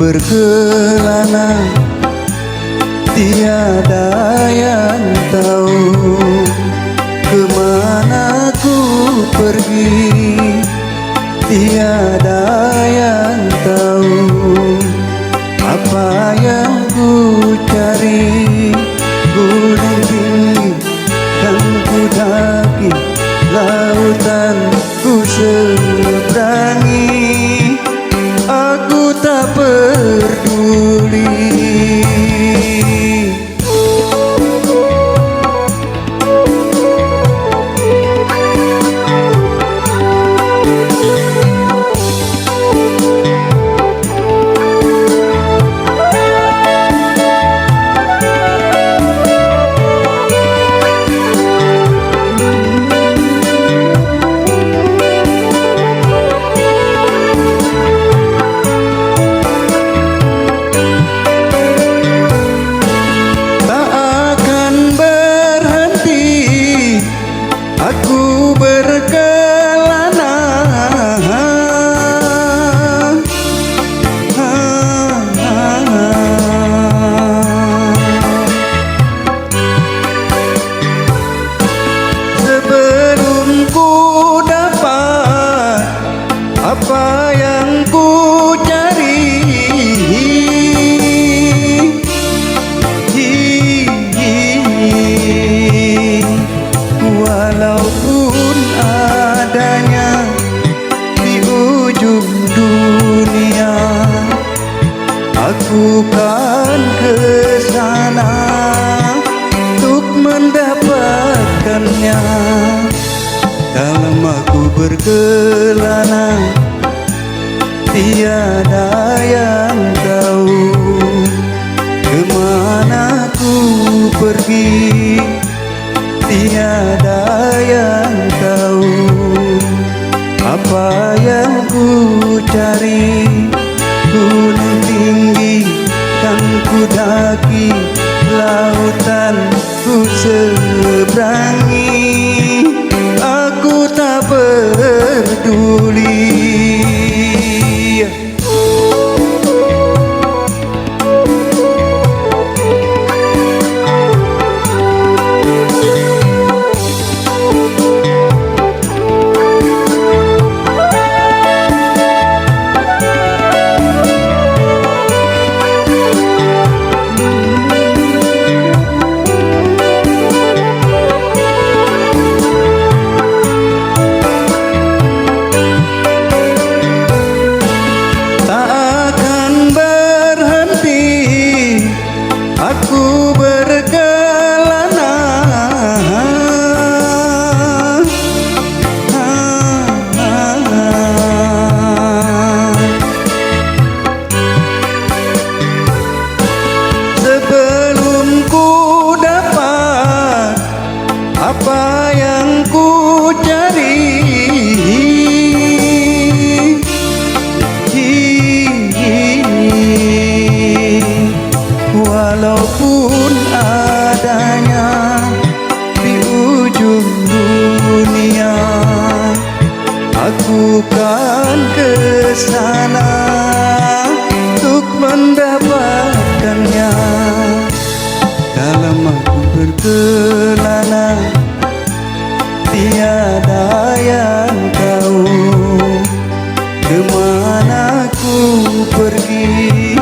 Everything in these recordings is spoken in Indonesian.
berkelana Tiada yang tahu Ke mana ku pergi. Tiada yang tahu Apa yang Aku berkelana. Sebelum ku dapat Apa yang ku Walaupun adanya di ujung dunia Aku kan ke sana untuk mendapatkannya. Dalam aku berkelana Tiada yang Tiada yang tahu Apa yang ku cari Gunung tinggi kan ku daki Lautan ku seberang pergi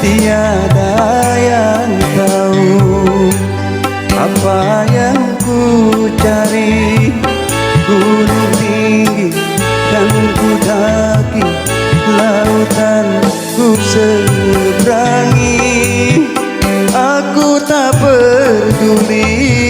Tiada yang tahu Apa yang ku cari. Gunung tinggi dan ku daki Lautan ku seberangi. Aku tak peduli